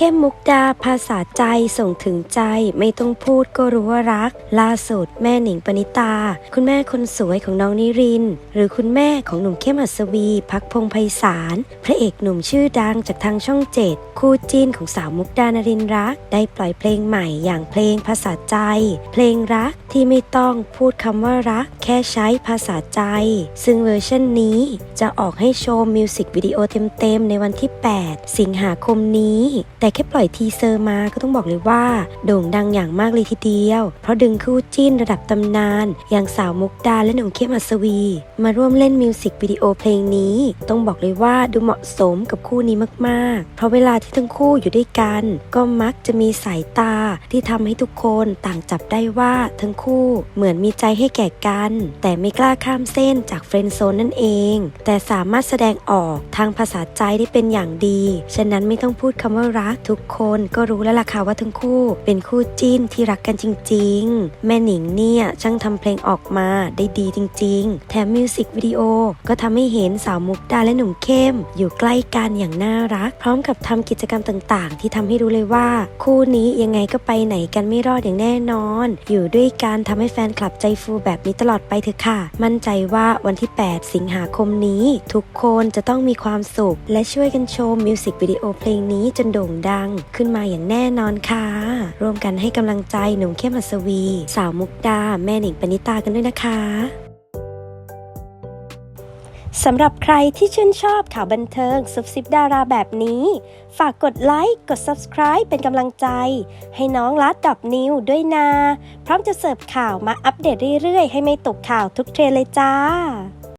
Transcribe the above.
เข้มมุกดาภาษาใจส่งถึงใจไม่ต้องพูดก็รู้ว่ารัก ล่าสุดแม่หนิงปณิตา คุณแม่คนสวยของน้องนิริน หรือคุณแม่ของหนุ่มเข้มอัศวี พักพงไพศาลพระเอกหนุ่มชื่อดังจากทางช่องเจ็ดคู่จิ้นของสาวมุกดานรินร์รัก ได้ปล่อยเพลงใหม่อย่างเพลงภาษาใจ เพลงรักที่ไม่ต้องพูดคำว่ารัก แค่ใช้ภาษาใจ ซึ่งเวอร์ชันนี้จะออกให้ชมมิวสิกวิดีโอเต็มๆในวันที่ 8 สิงหาคมนี้แต่แค่ปล่อยทีเซอร์มาก็ต้องบอกเลยว่า โด่งดังอย่างมากเลยทีเดียว เพราะดึงคู่จิ้นระดับตำนาน อย่างสาวมุกดาและหนุ่มเข้มอัศวี มาร่วมเล่นมิวสิกวิดีโอเพลงนี้ ต้องบอกเลยว่าดูเหมาะสมกับคู่นี้มากๆ เพราะเวลาที่ทั้งคู่อยู่ด้วยกัน ก็มักจะมีสายตาที่ทำให้ทุกคนต่างจับได้ว่าทั้งคู่เหมือนมีใจให้แก่กัน แต่ไม่กล้าข้ามเส้นจากเฟรนด์โซนนั่นเอง แต่สามารถแสดงออกทางภาษาใจได้เป็นอย่างดี ฉะนั้นไม่ต้องพูดคำว่ารักทุกคนก็รู้แล้วล่ะค่ะว่าทั้งคู่เป็นคู่จิ้นที่รักกันจริง ๆ แม่หนิงเนี่ยช่างทำเพลงออกมาได้ดีจริง ๆ แถมมิวสิกวิดีโอก็ทำให้เห็นสาวมุกดาและหนุ่มเข้ม อยู่ใกล้กันอย่างน่ารัก พร้อมกับทำกิจกรรมต่างๆ ที่ทำให้รู้เลยว่า คู่นี้ยังไงก็ไปไหนกันไม่รอดอย่างแน่นอน อยู่ด้วยกันทำให้แฟนคลับใจฟูแบบนี้ตลอดไปเถอะค่ะ มั่นใจว่าวันที่ 8 สิงหาคมนี้ ทุกคนจะต้องมีความสุข และช่วยกันชมมิวสิกวิดีโอเพลงนี้จนโด่งดังขึ้นมาอย่างแน่นอนค่ะ ร่วมกันให้กำลังใจหนุ่มเข้มอัศวี สาวมุกดา แม่หนิงปณิตากันด้วยนะคะสำหรับใครที่ชื่นชอบข่าวบันเทิงซุบซิบดาราแบบนี้ ฝากกดไลค์ กด Subscribe เป็นกำลังใจ ให้น้องลัดดอกนิวด้วยนะพร้อมจะเสิร์ฟข่าวมาอัปเดตเรื่อยๆ ให้ไม่ตกข่าวทุกเทรนเลยจ้า